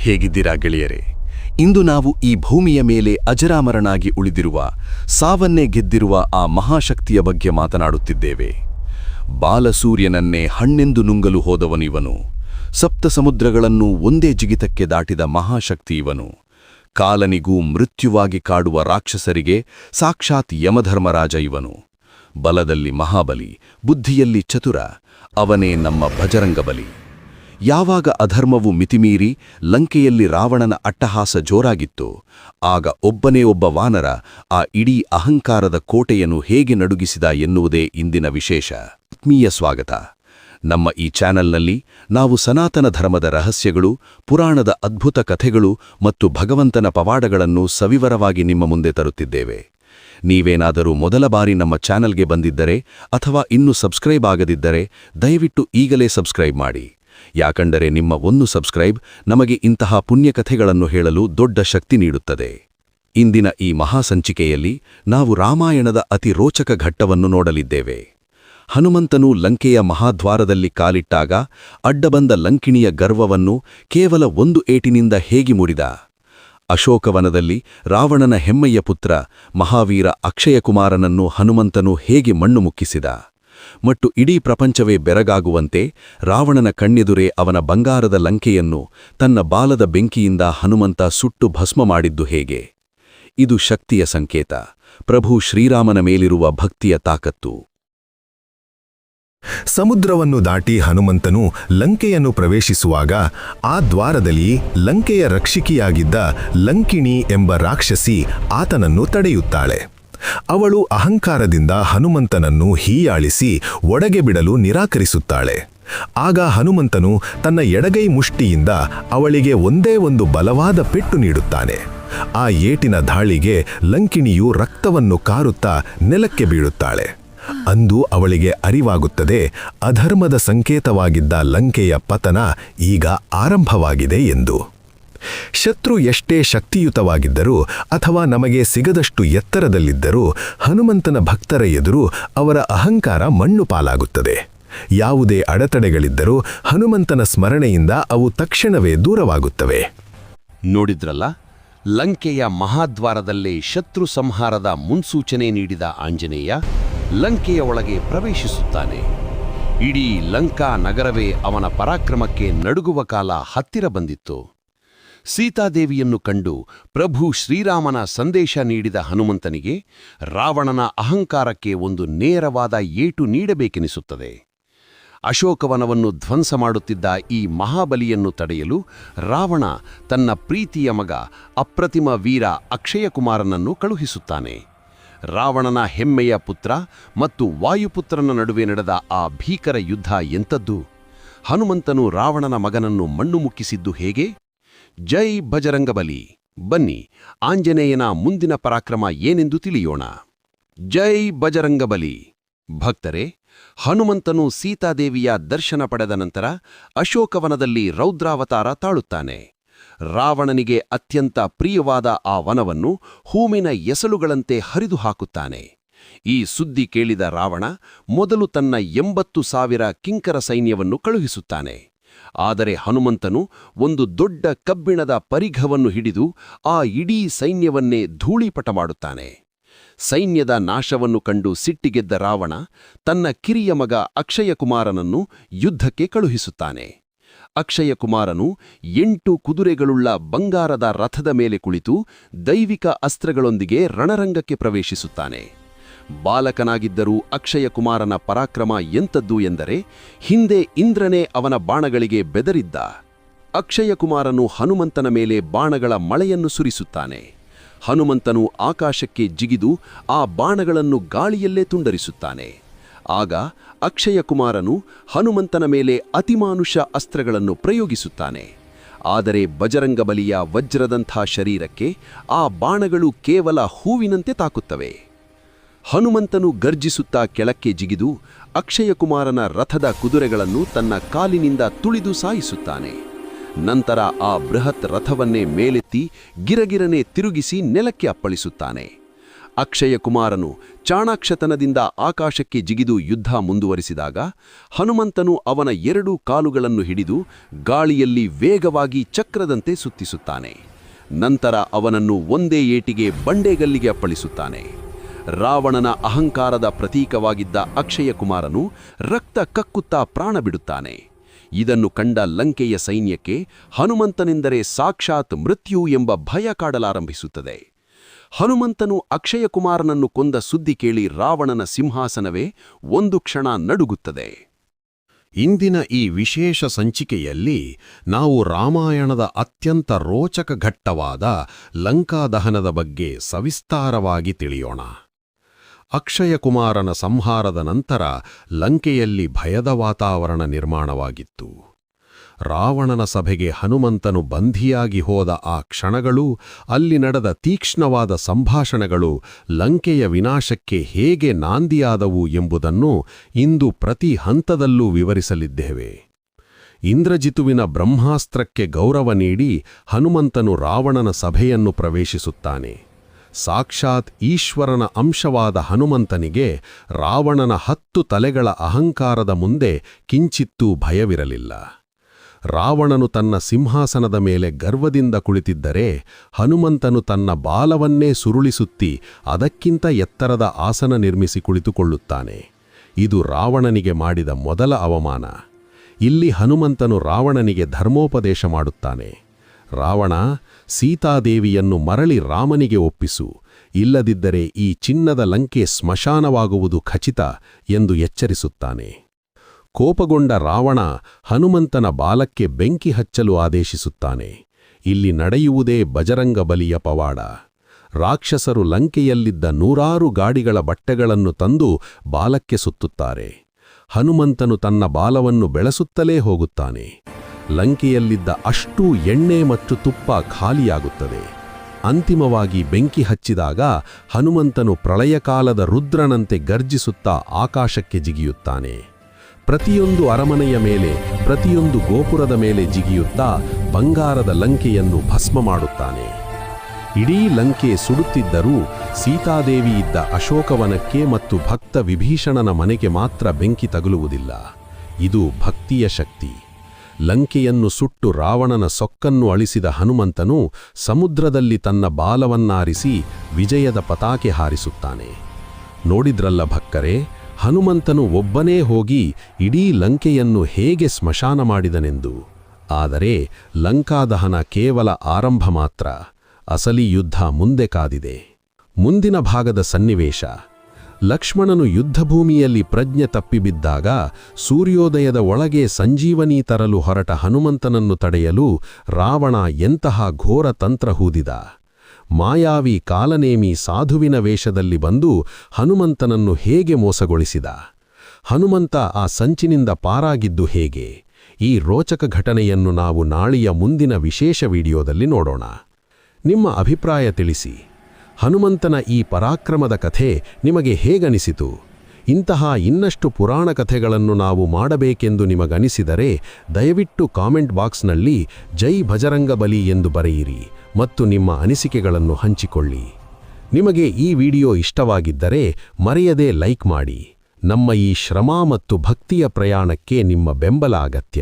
ಹೇಗಿದ್ದೀರಾ ಗೆಳೆಯರೇ? ಇಂದು ನಾವು ಈ ಭೂಮಿಯ ಮೇಲೆ ಅಜರಾಮರನಾಗಿ ಉಳಿದಿರುವ, ಸಾವನ್ನೇ ಗೆದ್ದಿರುವ ಆ ಮಹಾಶಕ್ತಿಯ ಬಗ್ಗೆ ಮಾತನಾಡುತ್ತಿದ್ದೇವೆ. ಬಾಲಸೂರ್ಯನನ್ನೇ ಹಣ್ಣೆಂದು ನುಂಗಲು ಹೋದವನಿವನು ಸಪ್ತ ಸಮುದ್ರಗಳನ್ನು ಒಂದೇ ಜಿಗಿತಕ್ಕೆ ದಾಟಿದ ಮಹಾಶಕ್ತಿ ಇವನು. ಕಾಲನಿಗೂ ಮೃತ್ಯುವಾಗಿ ಕಾಡುವ ರಾಕ್ಷಸರಿಗೆ ಸಾಕ್ಷಾತ್ ಯಮಧರ್ಮರಾಜ ಇವನು. ಬಲದಲ್ಲಿ ಮಹಾಬಲಿ, ಬುದ್ಧಿಯಲ್ಲಿ ಚತುರ, ಅವನೇ ನಮ್ಮ ಭಜರಂಗಬಲಿ. ಯಾವಾಗ ಅಧರ್ಮವು ಮಿತಿಮೀರಿ ಲಂಕೆಯಲ್ಲಿ ರಾವಣನ ಅಟ್ಟಹಾಸ ಜೋರಾಗಿತ್ತು, ಆಗ ಒಬ್ಬನೇ ಒಬ್ಬ ವಾನರ ಆ ಇಡೀ ಅಹಂಕಾರದ ಕೋಟೆಯನ್ನು ಹೇಗೆ ನಡುಗಿಸಿದ ಎನ್ನುವುದೇ ಇಂದಿನ ವಿಶೇಷ. ಆತ್ಮೀಯ ಸ್ವಾಗತ. ನಮ್ಮ ಈ ಚಾನೆಲ್ನಲ್ಲಿ ನಾವು ಸನಾತನ ಧರ್ಮದ ರಹಸ್ಯಗಳು, ಪುರಾಣದ ಅದ್ಭುತ ಕಥೆಗಳು ಮತ್ತು ಭಗವಂತನ ಪವಾಡಗಳನ್ನು ಸವಿವರವಾಗಿ ನಿಮ್ಮ ಮುಂದೆ ತರುತ್ತಿದ್ದೇವೆ. ನೀವೇನಾದರೂ ಮೊದಲ ಬಾರಿ ನಮ್ಮ ಚಾನೆಲ್ಗೆ ಬಂದಿದ್ದರೆ ಅಥವಾ ಇನ್ನೂ ಸಬ್ಸ್ಕ್ರೈಬ್ ಆಗದಿದ್ದರೆ ದಯವಿಟ್ಟು ಈಗಲೇ ಸಬ್ಸ್ಕ್ರೈಬ್ ಮಾಡಿ. ಯಾಕಂದರೆ ನಿಮ್ಮ ಒಂದು ಸಬ್ಸ್ಕ್ರೈಬ್ ನಮಗೆ ಇಂತಹ ಪುಣ್ಯಕಥೆಗಳನ್ನು ಹೇಳಲು ದೊಡ್ಡ ಶಕ್ತಿ ನೀಡುತ್ತದೆ. ಇಂದಿನ ಈ ಮಹಾಸಂಚಿಕೆಯಲ್ಲಿ ನಾವು ರಾಮಾಯಣದ ಅತಿ ರೋಚಕ ಘಟ್ಟವನ್ನು ನೋಡಲಿದ್ದೇವೆ. ಹನುಮಂತನು ಲಂಕೆಯ ಮಹಾದ್ವಾರದಲ್ಲಿ ಕಾಲಿಟ್ಟಾಗ ಅಡ್ಡಬಂದ ಲಂಕಿಣಿಯ ಗರ್ವವನ್ನು ಕೇವಲ ಒಂದು ಏಟಿನಿಂದ ಹೇಗೆ ಮುರಿದ? ಅಶೋಕವನದಲ್ಲಿ ರಾವಣನ ಹೆಮ್ಮೆಯ ಪುತ್ರ ಮಹಾವೀರ ಅಕ್ಷಯಕುಮಾರನನ್ನು ಹನುಮಂತನು ಹೇಗೆ ಮಣ್ಣು ಮುಕ್ಕಿಸಿದ? ಮತ್ತು ಇಡೀ ಪ್ರಪಂಚವೇ ಬೆರಗಾಗುವಂತೆ ರಾವಣನ ಕಣ್ಣೆದುರೇ ಅವನ ಬಂಗಾರದ ಲಂಕೆಯನ್ನು ತನ್ನ ಬಾಲದ ಬೆಂಕಿಯಿಂದ ಹನುಮಂತ ಸುಟ್ಟು ಭಸ್ಮ ಮಾಡಿದ್ದು ಹೇಗೆ? ಇದು ಶಕ್ತಿಯ ಸಂಕೇತ. ಪ್ರಭು ಶ್ರೀರಾಮನ ಮೇಲಿರುವ ಭಕ್ತಿಯ ತಾಕತ್ತು. ಸಮುದ್ರವನ್ನು ದಾಟಿ ಹನುಮಂತನು ಲಂಕೆಯನ್ನು ಪ್ರವೇಶಿಸುವಾಗ ಆ ದ್ವಾರದಲ್ಲಿ ಲಂಕೆಯ ರಕ್ಷಿಕಿಯಾಗಿದ್ದ ಲಂಕಿಣಿ ಎಂಬ ರಾಕ್ಷಸಿ ಆತನನ್ನು ತಡೆಯುತ್ತಾಳೆ. ಅವಳು ಅಹಂಕಾರದಿಂದ ಹನುಮಂತನನ್ನು ಹೀಯಾಳಿಸಿ ಒಡಗೆ ಬಿಡಲು ನಿರಾಕರಿಸುತ್ತಾಳೆ. ಆಗ ಹನುಮಂತನು ತನ್ನ ಎಡಗೈ ಮುಷ್ಟಿಯಿಂದ ಅವಳಿಗೆ ಒಂದೇ ಒಂದು ಬಲವಾದ ಪೆಟ್ಟು ನೀಡುತ್ತಾನೆ. ಆ ಏಟಿನ ಧಾಳಿಗೆ ಲಂಕಿಣಿಯು ರಕ್ತವನ್ನು ಕಾರುತ್ತಾ ನೆಲಕ್ಕೆ ಬೀಳುತ್ತಾಳೆ. ಅಂದು ಅವಳಿಗೆ ಅರಿವಾಗುತ್ತದೆ, ಅಧರ್ಮದ ಸಂಕೇತವಾಗಿದ್ದ ಲಂಕೆಯ ಪತನ ಈಗ ಆರಂಭವಾಗಿದೆ ಎಂದು. ಶತ್ರು ಎಷ್ಟೇ ಶಕ್ತಿಯುತವಾಗಿದ್ದರೂ ಅಥವಾ ನಮಗೆ ಸಿಗದಷ್ಟು ಎತ್ತರದಲ್ಲಿದ್ದರೂ ಹನುಮಂತನ ಭಕ್ತರ ಎದುರು ಅವರ ಅಹಂಕಾರ ಮಣ್ಣು ಪಾಲಾಗುತ್ತದೆ. ಯಾವುದೇ ಅಡೆತಡೆಗಳಿದ್ದರೂ ಹನುಮಂತನ ಸ್ಮರಣೆಯಿಂದ ಅವು ತಕ್ಷಣವೇ ದೂರವಾಗುತ್ತವೆ. ನೋಡಿದ್ರಲ್ಲ, ಲಂಕೆಯ ಮಹಾದ್ವಾರದಲ್ಲೇ ಶತ್ರು ಸಂಹಾರದ ಮುನ್ಸೂಚನೆ ನೀಡಿದ ಆಂಜನೇಯ ಲಂಕೆಯ ಒಳಗೆ ಪ್ರವೇಶಿಸುತ್ತಾನೆ. ಇಡೀ ಲಂಕಾ ನಗರವೇ ಅವನ ಪರಾಕ್ರಮಕ್ಕೆ ನಡುಗುವ ಕಾಲ ಹತ್ತಿರ ಬಂದಿತ್ತು. ಸೀತಾದೇವಿಯನ್ನು ಕಂಡು ಪ್ರಭು ಶ್ರೀರಾಮನ ಸಂದೇಶ ನೀಡಿದ ಹನುಮಂತನಿಗೆ ರಾವಣನ ಅಹಂಕಾರಕ್ಕೆ ಒಂದು ನೇರವಾದ ಏಟು ನೀಡಬೇಕೆನಿಸುತ್ತದೆ. ಅಶೋಕವನವನ್ನು ಧ್ವಂಸ ಮಾಡುತ್ತಿದ್ದ ಈ ಮಹಾಬಲಿಯನ್ನು ತಡೆಯಲು ರಾವಣ ತನ್ನ ಪ್ರೀತಿಯ ಮಗ ಅಪ್ರತಿಮ ವೀರ ಅಕ್ಷಯಕುಮಾರನನ್ನು ಕಳುಹಿಸುತ್ತಾನೆ. ರಾವಣನ ಹೆಮ್ಮೆಯ ಪುತ್ರ ಮತ್ತು ವಾಯುಪುತ್ರನ ನಡುವೆ ನಡೆದ ಆ ಭೀಕರ ಯುದ್ಧ ಎಂಥದ್ದು? ಹನುಮಂತನು ರಾವಣನ ಮಗನನ್ನು ಮಣ್ಣು ಮುಕ್ಕಿಸಿದ್ದು ಹೇಗೆ? ಜೈ ಬಜರಂಗಬಲಿ ಬನ್ನಿ, ಆಂಜನೇಯನ ಮುಂದಿನ ಪರಾಕ್ರಮ ಏನೆಂದು ತಿಳಿಯೋಣ. ಜೈ ಬಜರಂಗಬಲಿ ಭಕ್ತರೇ, ಹನುಮಂತನು ಸೀತಾದೇವಿಯ ದರ್ಶನ ಪಡೆದ ನಂತರ ಅಶೋಕವನದಲ್ಲಿ ರೌದ್ರಾವತಾರ ತಾಳುತ್ತಾನೆ. ರಾವಣನಿಗೆ ಅತ್ಯಂತ ಪ್ರಿಯವಾದ ಆ ವನವನ್ನು ಹೂಮಿನ ಎಸಲುಗಳಂತೆ ಹರಿದು ಹಾಕುತ್ತಾನೆ ಈ ಸುದ್ದಿ ಕೇಳಿದ ರಾವಣ ಮೊದಲು ತನ್ನ ಎಂಬತ್ತು ಸಾವಿರ ಕಿಂಕರ ಸೈನ್ಯವನ್ನು ಕಳುಹಿಸುತ್ತಾನೆ. ಆದರೆ ಹನುಮಂತನು ಒಂದು ದೊಡ್ಡ ಕಬ್ಬಿಣದ ಪರಿಘವನ್ನು ಹಿಡಿದು ಆ ಇಡೀ ಸೈನ್ಯವನ್ನೇ ಧೂಳಿಪಟ ಮಾಡುತ್ತಾನೆ. ಸೈನ್ಯದ ನಾಶವನ್ನು ಕಂಡು ಸಿಟ್ಟಿಗೆದ್ದ ರಾವಣ ತನ್ನ ಕಿರಿಯ ಮಗ ಅಕ್ಷಯಕುಮಾರನನ್ನು ಯುದ್ಧಕ್ಕೆ ಕಳುಹಿಸುತ್ತಾನೆ. ಅಕ್ಷಯಕುಮಾರನು ಎಂಟು ಕುದುರೆಗಳುಳ್ಳ ಬಂಗಾರದ ರಥದ ಮೇಲೆ ಕುಳಿತು ದೈವಿಕ ಅಸ್ತ್ರಗಳೊಂದಿಗೆ ರಣರಂಗಕ್ಕೆ ಪ್ರವೇಶಿಸುತ್ತಾನೆ. ಬಾಲಕನಾಗಿದ್ದರೂ ಅಕ್ಷಯಕುಮಾರನ ಪರಾಕ್ರಮ ಎಂಥದ್ದು ಎಂದರೆ ಹಿಂದೆ ಇಂದ್ರನೇ ಅವನ ಬಾಣಗಳಿಗೆ ಬೆದರಿದ್ದ. ಅಕ್ಷಯಕುಮಾರನು ಹನುಮಂತನ ಮೇಲೆ ಬಾಣಗಳ ಮಳೆಯನ್ನು ಸುರಿಸುತ್ತಾನೆ. ಹನುಮಂತನು ಆಕಾಶಕ್ಕೆ ಜಿಗಿದು ಆ ಬಾಣಗಳನ್ನು ಗಾಳಿಯಲ್ಲೇ ತುಂಡರಿಸುತ್ತಾನೆ. ಆಗ ಅಕ್ಷಯಕುಮಾರನು ಹನುಮಂತನ ಮೇಲೆ ಅತಿಮಾನುಷ ಅಸ್ತ್ರಗಳನ್ನು ಪ್ರಯೋಗಿಸುತ್ತಾನೆ. ಆದರೆ ಬಜರಂಗಬಲಿಯ ವಜ್ರದಂಥ ಶರೀರಕ್ಕೆ ಆ ಬಾಣಗಳು ಕೇವಲ ಹೂವಿನಂತೆ ತಾಕುತ್ತವೆ. ಹನುಮಂತನು ಗರ್ಜಿಸುತ್ತಾ ಕೆಳಕ್ಕೆ ಜಿಗಿದು ಅಕ್ಷಯಕುಮಾರನ ರಥದ ಕುದುರೆಗಳನ್ನು ತನ್ನ ಕಾಲಿನಿಂದ ತುಳಿದು ಸಾಯಿಸುತ್ತಾನೆ. ನಂತರ ಆ ಬೃಹತ್ ರಥವನ್ನೇ ಮೇಲೆತ್ತಿ ಗಿರಗಿರನೆ ತಿರುಗಿಸಿ ನೆಲಕ್ಕೆ ಅಪ್ಪಳಿಸುತ್ತಾನೆ. ಅಕ್ಷಯಕುಮಾರನು ಚಾಣಾಕ್ಷತನದಿಂದ ಆಕಾಶಕ್ಕೆ ಜಿಗಿದು ಯುದ್ಧ ಮುಂದುವರಿಸಿದಾಗ ಹನುಮಂತನು ಅವನ ಎರಡೂ ಕಾಲುಗಳನ್ನು ಹಿಡಿದು ಗಾಳಿಯಲ್ಲಿ ವೇಗವಾಗಿ ಚಕ್ರದಂತೆ ಸುತ್ತಿಸುತ್ತಾನೆ. ನಂತರ ಅವನನ್ನು ಒಂದೇ ಏಟಿಗೆ ಬಂಡೆಗಲ್ಲಿಗೆ ಅಪ್ಪಳಿಸುತ್ತಾನೆ. ರಾವಣನ ಅಹಂಕಾರದ ಪ್ರತೀಕವಾಗಿದ್ದ ಅಕ್ಷಯ ಕುಮಾರನು ರಕ್ತ ಕಕ್ಕುತ್ತಾ ಪ್ರಾಣ ಬಿಡುತ್ತಾನೆ. ಇದನ್ನು ಕಂಡ ಲಂಕೆಯ ಸೈನ್ಯಕ್ಕೆ ಹನುಮಂತನೆಂದರೆ ಸಾಕ್ಷಾತ್ ಮೃತ್ಯು ಎಂಬ ಭಯ ಕಾಡಲಾರಂಭಿಸುತ್ತದೆ. ಹನುಮಂತನು ಅಕ್ಷಯಕುಮಾರನನ್ನು ಕೊಂದ ಸುದ್ದಿ ಕೇಳಿ ರಾವಣನ ಸಿಂಹಾಸನವೇ ಒಂದು ಕ್ಷಣ ನಡುಗುತ್ತದೆ. ಇಂದಿನ ಈ ವಿಶೇಷ ಸಂಚಿಕೆಯಲ್ಲಿ ನಾವು ರಾಮಾಯಣದ ಅತ್ಯಂತ ರೋಚಕ ಘಟ್ಟವಾದ ಲಂಕಾದಹನದ ಬಗ್ಗೆ ಸವಿಸ್ತಾರವಾಗಿ ತಿಳಿಯೋಣ. ಅಕ್ಷಯಕುಮಾರನ ಸಂಹಾರದ ನಂತರ ಲಂಕೆಯಲ್ಲಿ ಭಯದ ವಾತಾವರಣ ನಿರ್ಮಾಣವಾಗಿತ್ತು. ರಾವಣನ ಸಭೆಗೆ ಹನುಮಂತನು ಬಂಧಿಯಾಗಿ ಹೋದ ಆ ಕ್ಷಣಗಳು, ಅಲ್ಲಿ ನಡೆದ ತೀಕ್ಷ್ಣವಾದ ಸಂಭಾಷಣೆಗಳು ಲಂಕೆಯ ವಿನಾಶಕ್ಕೆ ಹೇಗೆ ನಾಂದಿಯಾದವು ಎಂಬುದನ್ನು ಇಂದು ಪ್ರತಿ ಹಂತದಲ್ಲೂ ವಿವರಿಸಲಿದ್ದೇವೆ. ಇಂದ್ರಜಿತುವಿನ ಬ್ರಹ್ಮಾಸ್ತ್ರಕ್ಕೆ ಗೌರವ ನೀಡಿ ಹನುಮಂತನು ರಾವಣನ ಸಭೆಯನ್ನು ಪ್ರವೇಶಿಸುತ್ತಾನೆ. ಸಾಕ್ಷಾತ್ ಈಶ್ವರನ ಅಂಶವಾದ ಹನುಮಂತನಿಗೆ ರಾವಣನ ಹತ್ತು ತಲೆಗಳ ಅಹಂಕಾರದ ಮುಂದೆ ಕಿಂಚಿತ್ತೂ ಭಯವಿರಲಿಲ್ಲ. ರಾವಣನು ತನ್ನ ಸಿಂಹಾಸನದ ಮೇಲೆ ಗರ್ವದಿಂದ ಕುಳಿತಿದ್ದರೆ ಹನುಮಂತನು ತನ್ನ ಬಾಲವನ್ನೇ ಸುರುಳಿಸುತ್ತಿ ಅದಕ್ಕಿಂತ ಎತ್ತರದ ಆಸನ ನಿರ್ಮಿಸಿ ಕುಳಿತುಕೊಳ್ಳುತ್ತಾನೆ. ಇದು ರಾವಣನಿಗೆ ಮಾಡಿದ ಮೊದಲ ಅವಮಾನ. ಇಲ್ಲಿ ಹನುಮಂತನು ರಾವಣನಿಗೆ ಧರ್ಮೋಪದೇಶ ಮಾಡುತ್ತಾನೆ. ರಾವಣ ಸೀತಾದೇವಿಯನ್ನು ಮರಳಿ ರಾಮನಿಗೆ ಒಪ್ಪಿಸು. ಇಲ್ಲದಿದ್ದರೆ ಈ ಚಿನ್ನದ ಲಂಕೆ ಸ್ಮಶಾನವಾಗುವುದು ಖಚಿತ ಎಂದು ಎಚ್ಚರಿಸುತ್ತಾನೆ. ಕೋಪಗೊಂಡ ರಾವಣ ಹನುಮಂತನ ಬಾಲಕ್ಕೆ ಬೆಂಕಿ ಹಚ್ಚಲು ಆದೇಶಿಸುತ್ತಾನೆ. ಇಲ್ಲಿ ನಡೆಯುವುದೇ ಬಜರಂಗ ಬಲಿಯ ಪವಾಡ. ರಾಕ್ಷಸರು ಲಂಕೆಯಲ್ಲಿದ್ದ ನೂರಾರು ಗಾಡಿಗಳ ಬಟ್ಟೆಗಳನ್ನು ತಂದು ಬಾಲಕ್ಕೆ ಸುತ್ತುತ್ತಾರೆ. ಹನುಮಂತನು ತನ್ನ ಬಾಲವನ್ನು ಬೆಳೆಸುತ್ತಲೇ ಹೋಗುತ್ತಾನೆ. ಲಂಕೆಯಲ್ಲಿದ್ದ ಅಷ್ಟೂ ಎಣ್ಣೆ ಮತ್ತು ತುಪ್ಪ ಖಾಲಿಯಾಗುತ್ತದೆ. ಅಂತಿಮವಾಗಿ ಬೆಂಕಿ ಹಚ್ಚಿದಾಗ ಹನುಮಂತನು ಪ್ರಳಯಕಾಲದ ರುದ್ರನಂತೆ ಗರ್ಜಿಸುತ್ತಾ ಆಕಾಶಕ್ಕೆ ಜಿಗಿಯುತ್ತಾನೆ. ಪ್ರತಿಯೊಂದು ಅರಮನೆಯ ಮೇಲೆ, ಪ್ರತಿಯೊಂದು ಗೋಪುರದ ಮೇಲೆ ಜಿಗಿಯುತ್ತಾ ಬಂಗಾರದ ಲಂಕೆಯನ್ನು ಭಸ್ಮ ಮಾಡುತ್ತಾನೆ. ಇಡೀ ಲಂಕೆ ಸುಡುತ್ತಿದ್ದರೂ ಸೀತಾದೇವಿ ಇದ್ದ ಅಶೋಕವನಕ್ಕೆ ಮತ್ತು ಭಕ್ತ ವಿಭೀಷಣನ ಮನೆಗೆ ಮಾತ್ರ ಬೆಂಕಿ ತಗುಲುವುದಿಲ್ಲ. ಇದು ಭಕ್ತಿಯ ಶಕ್ತಿ. ಲಂಕೆಯನ್ನು ಸುಟ್ಟು ರಾವಣನ ಸೊಕ್ಕನ್ನು ಅಳಿಸಿದ ಹನುಮಂತನು ಸಮುದ್ರದಲ್ಲಿ ತನ್ನ ಬಾಲವನ್ನಾರಿಸಿ ವಿಜಯದ ಪತಾಕೆ ಹಾರಿಸುತ್ತಾನೆ. ನೋಡಿದ್ರಲ್ಲ ಭಕ್ಕರೆ, ಹನುಮಂತನು ಒಬ್ಬನೇ ಹೋಗಿ ಇಡೀ ಲಂಕೆಯನ್ನು ಹೇಗೆ ಸ್ಮಶಾನ ಮಾಡಿದನೆಂದು. ಆದರೆ ಲಂಕಾದಹನ ಕೇವಲ ಆರಂಭ ಮಾತ್ರ, ಅಸಲಿ ಯುದ್ಧ ಮುಂದೆ ಕಾದಿದೆ. ಮುಂದಿನ ಭಾಗದ ಸನ್ನಿವೇಶ. ಲಕ್ಷ್ಮಣನು ಯುದ್ಧಭೂಮಿಯಲ್ಲಿ ಪ್ರಜ್ಞೆ ತಪ್ಪಿಬಿದ್ದಾಗ ಸೂರ್ಯೋದಯದ ಒಳಗೆ ಸಂಜೀವನಿ ತರಲು ಹೊರಟ ಹನುಮಂತನನ್ನು ತಡೆಯಲು ರಾವಣ ಎಂತಹ ಘೋರ ತಂತ್ರ ಹೂದಿದ. ಮಾಯಾವಿ ಕಾಲನೇಮಿ ಸಾಧುವಿನ ವೇಷದಲ್ಲಿ ಬಂದು ಹನುಮಂತನನ್ನು ಹೇಗೆ ಮೋಸಗೊಳಿಸಿದ. ಹನುಮಂತ ಆ ಸಂಚಿನಿಂದ ಪಾರಾಗಿದ್ದು ಹೇಗೆ. ಈ ರೋಚಕ ಘಟನೆಯನ್ನು ನಾವು ನಾಳೆಯ ಮುಂದಿನ ವಿಶೇಷ ವಿಡಿಯೋದಲ್ಲಿ ನೋಡೋಣ. ನಿಮ್ಮ ಅಭಿಪ್ರಾಯ ತಿಳಿಸಿ. ಹನುಮಂತನ ಈ ಪರಾಕ್ರಮದ ಕಥೆ ನಿಮಗೆ ಹೇಗನಿಸಿತು? ಇಂತಹ ಇನ್ನಷ್ಟು ಪುರಾಣ ಕಥೆಗಳನ್ನು ನಾವು ಮಾಡಬೇಕೆಂದು ನಿಮಗನಿಸಿದರೆ ದಯವಿಟ್ಟು ಕಾಮೆಂಟ್ ಬಾಕ್ಸ್ನಲ್ಲಿ ಜೈ ಭಜರಂಗಬಲಿ ಎಂದು ಬರೆಯಿರಿ ಮತ್ತು ನಿಮ್ಮ ಅನಿಸಿಕೆಗಳನ್ನು ಹಂಚಿಕೊಳ್ಳಿ. ನಿಮಗೆ ಈ ವಿಡಿಯೋ ಇಷ್ಟವಾಗಿದ್ದರೆ ಮರೆಯದೇ ಲೈಕ್ ಮಾಡಿ. ನಮ್ಮ ಈ ಶ್ರಮ ಮತ್ತು ಭಕ್ತಿಯ ಪ್ರಯಾಣಕ್ಕೆ ನಿಮ್ಮ ಬೆಂಬಲ ಅಗತ್ಯ.